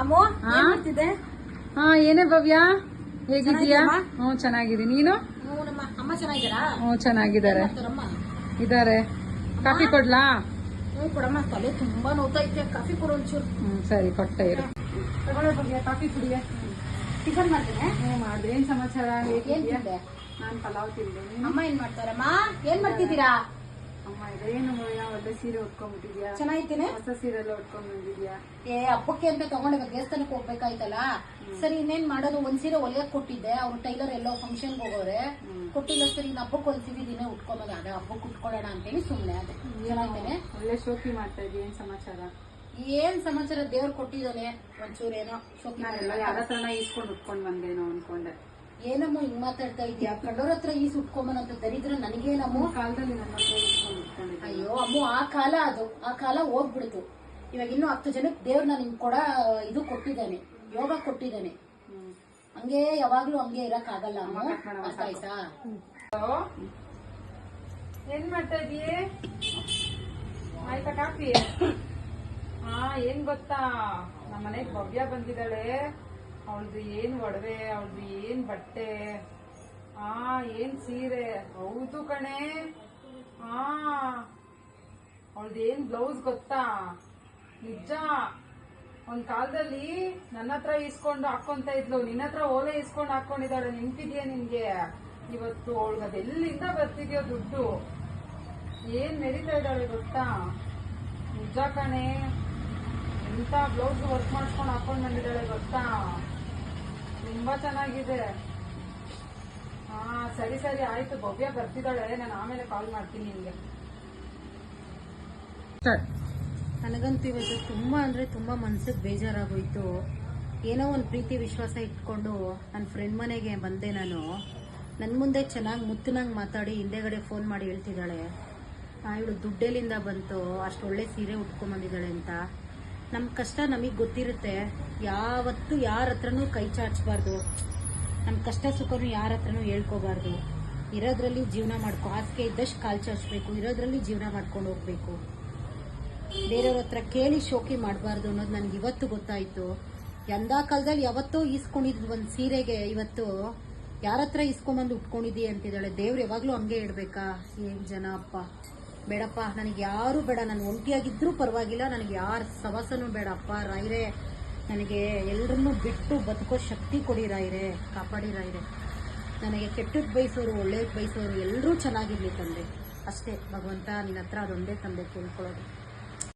ಅಮ್ಮೋ ಹಾ? ಏನ್ ಮಾಡ್ತಿದ್ದೆ? ಹಾ ಏನೇ ಭವ್ಯ? ಹೇಗಿದ್ದೀಯಾ? ಹ್ಮ್ ಹ್ಞೂ ಚೆನ್ನಾಗಿದ್ದೀನಿ. ನೀನು? ಹ್ಞೂ ನಮ್ಮ ಅಮ್ಮ ಚೆನ್ನಾಗಿದ್ದಾರಾ? ಹ್ಞೂ ಚೆನ್ನಾಗಿದ್ದಾರೆ. ಇದಾರೆ ಇದ್ದಾರೆ. ಕಾಫಿ ಕೊಡ್ಲಾ? ಹ್ಞೂ ಕೊಡಮ್ಮ. ತಲೆ ತುಂಬಾ ನೋವ್ತೈತೆ ಕಾಫಿ ಕೊಡು ಒಂಚೂರು. ಹ್ಞೂ ಸರಿ ಕೊಟ್ಟೆ ಇರು. ತಗೊಳ್ಳೋ ಭವ್ಯ ಕಾಫಿ ಕುಡಿಯ ಟಿಫನ್ ಮಾಡ್ತೀನಿ. ಹ್ಞೂ ಮಾಡ್ದೆ. ಏನು ಸಮಾಚಾರ? ಏನ್ ತಿಂದೆ? ನಾನು ಪಲಾವ್ ತಿಂದೆ. ನೀನು? ಅಮ್ಮ ಏನ್ ಮಾಡ್ತಾರಮ್ಮ? ಏನ್ ಮಾಡ್ತಿದ್ದೀರಾ? ಅಮ್ಮ ಇದೇನು ಭವ್ಯ ಒಳ್ಳೆ ಸೀರೆ ಉಟ್ಕೊಂಡ್ಬಿಟ್ಟಿದ್ಯಾ? ಚೆನ್ನಾಗಿದ್ದೀನಿ. ಹೊಸ ಸೀರೆ ಎಲ್ಲ ಉಟ್ಕೊಂಡ್ ಬಂದಿದ್ಯಾ ಏ ಹಬ್ಬಕ್ಕೆ ಅಂತ ತಗೊಂಡಿದ್ದ ದೇವಸ್ಥಾನಕ್ಕೆ ಹೋಗ್ಬೇಕಾಯ್ತಲ್ಲ? ಸರಿ ಇನ್ನೇನ್ ಮಾಡೋದು? ಒಂದ್ ಸೀರೆ ಹೊಲಿಯಕ್ ಕೊಟ್ಟಿದ್ದೆ. ಅವ್ರು ಟೈಲರ್ ಎಲ್ಲೋ ಫಂಕ್ಷನ್ ಹೋಗೋರೆ. ಕೊಟ್ಟಿಲ್ಲ ಸರಿ ಇನ್ನು ಹಬ್ಬಕ್ಕೆ ಒಂದ್ ಸೀರೆ ದಿನ ಉಟ್ಕೊಂಬಂದೆ ಅದೇ ಹಬ್ಬಕ್ಕೆ ಉಟ್ಕೊಳ್ಳೋಣ ಅಂತೇಳಿ ಸುಮ್ನೆ ಅದೇ. ಚೆನ್ನಾಗಿದ್ದೇನೆ. ಒಳ್ಳೆ ಶೋಕಿ ಮಾಡ್ತಾ ಇದೀಯ? ಏನ್ ಸಮಾಚಾರ? ಏನ್ ಸಮಾಚಾರ? ದೇವ್ರು ಕೊಟ್ಟಿದ್ದಾನೆ. ಒಂಚೂರೇನೋ ಶೋಕಿ ಯಾರ ಹತ್ರನ ಈಸ್ಕೊಂಡು ಉಟ್ಕೊಂಡ್ ಬಂದೇನೋ ಅನ್ಕೊಂಡೆ. ಏನಮ್ಮ ಹಿಂಗ್ ಮಾತಾಡ್ತಾ ಇದ್ಯಾ ಕಂಡೋರ್ ಹತ್ರ ಈ ಸುಟ್ಕೊಂಬನಂತ ದರಿದ್ರ ನನಗೇನಮ್ಮ? ಕಾಲದಲ್ಲಿ ನಮ್ಮ ಅಯ್ಯೋ ಅಮ್ಮ ಆ ಕಾಲ ಅದು. ಆ ಕಾಲ ಹೋಗ್ಬಿಡ್ತು. ಇವಾಗ ಇನ್ನು ಹತ್ತು ಜನಕ್ಕೆ ದೇವ್ರು ನಾನು ಹಿಂಗ್ ಕೊಡ ಇದು ಕೊಟ್ಟಿದ್ದಾನೆ. ಯೋಗ ಕೊಟ್ಟಿದ್ದಾನೆ. ಹಂಗೆ ಯಾವಾಗ್ಲೂ ಹಂಗೆ ಇರಕ್ ಆಗಲ್ಲ ಅಮ್ಮ. ಅರ್ಥ ಆಯ್ತಾ? ಏನ್ ಮಾಡ್ತಾ ಇದೀಯ ಆಯ್ತಾ ಕಾಫಿ? ಹಾ ಏನ್ ಗೊತ್ತಾ? ನಮ್ಮ ಮನೆಗ್ ಭವ್ಯ ಬಂದಿದ್ದಾಳೆ. ಅವಳದು ಏನ್ ಒಡವೆ, ಅವಳದು ಏನ್ ಬಟ್ಟೆ, ಆ, ಏನ್ ಸೀರೆ. ಹೌದು ಕಣೆ. ಆ, ಅವಳದು ಏನ್ ಬ್ಲೌಸ್ ಗೊತ್ತಾ? ನಿಜ. ಒಂದ್ ಕಾಲದಲ್ಲಿ ನನ್ನ ಹತ್ರ ಇಸ್ಕೊಂಡು ಹಾಕೊಂತ ಇದ್ಲು. ನಿನ್ನ ಹತ್ರ ಓಲೆ ಇಸ್ಕೊಂಡು ಹಾಕೊಂಡಿದ್ದಾಳೆ ನೆನ್ಪಿದ್ಯಾ ನಿನ್ಗೆ? ಇವತ್ತು ಅದೆಲ್ಲಿಂದ ಬರ್ತಿದ್ಯೋ ದುಡ್ಡು? ಏನ್ ನಡೀತಾ ಇದ್ದಾಳೆ ಗೊತ್ತಾ? ನಿಜ ಕಣೆ. ಎಂತ ಬ್ಲೌಸ್ ವರ್ಕ್ ಮಾಡ್ಕೊಂಡು ಹಾಕೊಂಡ್ ಬಂದಿದ್ದಾಳೆ ಗೊತ್ತಾ? ತುಂಬಾ ಚೆನ್ನಾಗಿದೆ. ಹಾ ಸರಿ ಸರಿ ಆಯ್ತು. ಭವ್ಯ ಬರ್ತಿದ್ದಾಳೆ. ನಾನು ಆಮೇಲೆ ಕಾಲ್ ಮಾಡ್ತೀನಿ ನಿಮಗೆ ನನಗಂತೂ ಇವತ್ತು ತುಂಬಾ ಅಂದ್ರೆ ತುಂಬಾ ಮನ್ಸಿಗೆ ಬೇಜಾರಾಗೋಯ್ತು. ಏನೋ ಒಂದು ಪ್ರೀತಿ ವಿಶ್ವಾಸ ಇಟ್ಕೊಂಡು ನನ್ನ ಫ್ರೆಂಡ್ ಮನೆಗೆ ಬಂದೆ ನಾನು. ನನ್ನ ಮುಂದೆ ಚೆನ್ನಾಗಿ ಮುತ್ತಿನಂಗೆ ಮಾತಾಡಿ ಹಿಂದೆಗಡೆ ಫೋನ್ ಮಾಡಿ ಹೇಳ್ತಿದ್ದಾಳೆ. ಇವಳು ದುಡ್ಡೆಲಿಂದ ಬಂತು. ಅಷ್ಟು ಒಳ್ಳೆ ಸೀರೆ ಉಟ್ಕೊಂಬಂದಿದ್ದಾಳೆ ಅಂತ. ನಮ್ಮ ಕಷ್ಟ ನಮಗೆ ಗೊತ್ತಿರುತ್ತೆ. ಯಾವತ್ತೂ ಯಾರ ಹತ್ರನೂ ಕೈ ಚಾಚಬಾರ್ದು. ನಮ್ಮ ಕಷ್ಟ ಸುಖನೂ ಯಾರ ಹತ್ರನೂ ಹೇಳ್ಕೋಬಾರ್ದು. ಇರೋದ್ರಲ್ಲಿ ಜೀವನ ಮಾಡ್ಕೊ ಹಾಸಿಗೆ ಇದ್ದಷ್ಟು ಕಾಲು ಚಾಚಬೇಕು, ಇರೋದ್ರಲ್ಲಿ ಜೀವನ ಮಾಡ್ಕೊಂಡು ಹೋಗ್ಬೇಕು. ಬೇರೆಯವ್ರ ಹತ್ರ ಕೇಳಿ ಶೋಕಿ ಮಾಡಬಾರ್ದು ಅನ್ನೋದು ನನಗೆ ಇವತ್ತು ಗೊತ್ತಾಯ್ತು. ಎಂದ ಕಾಲದಲ್ಲಿ ಯಾವತ್ತೋ ಈಸ್ಕೊಂಡಿದ್ ಒಂದು ಸೀರೆಗೆ ಇವತ್ತು ಯಾರ ಹತ್ರ ಇಸ್ಕೊಂಬಂದು ಉಟ್ಕೊಂಡಿದ್ದೀ ಅಂತಿದ್ದಾಳೆ? ದೇವ್ರು ಯಾವಾಗಲೂ ಹಂಗೆ ಇಡ್ಬೇಕಾ ಏನ್ ಜನ ಅಪ್ಪ. ಬೇಡಪ್ಪ, ನನಗೆ ಯಾರು ಬೇಡ, ನಾನು ಒಂಟಿಯಾಗಿದ್ರೂ ಪರವಾಗಿಲ್ಲ, ನನಗೆ ಯಾರ ಸವಾಸನೂ ಬೇಡ. ಅಪ್ಪ, ರಾಯ್ರೆ, ನನಗೆ ಎಲ್ಲರನ್ನೂ ಬಿಟ್ಟು ಬದುಕೋ ಶಕ್ತಿ ಕೊಡಿ ರಾಯ್ರೆ, ಕಾಪಾಡಿ ರಾಯ್ರೆ. ನನಗೆ ಕೆಟ್ಟದ್ದು ಬಯಸೋರು, ಒಳ್ಳೇದು ಬಯಸೋರು ಎಲ್ಲರೂ ಚೆನ್ನಾಗಿರಲಿ ತಂದೆ. ಅಷ್ಟೇ, ಭಗವಂತ ನಿನ್ನ ಹತ್ರ ಅದೊಂದೇ ತಂದೆ, ಕೇಳ್ಕೊಳ್ಳೋದು.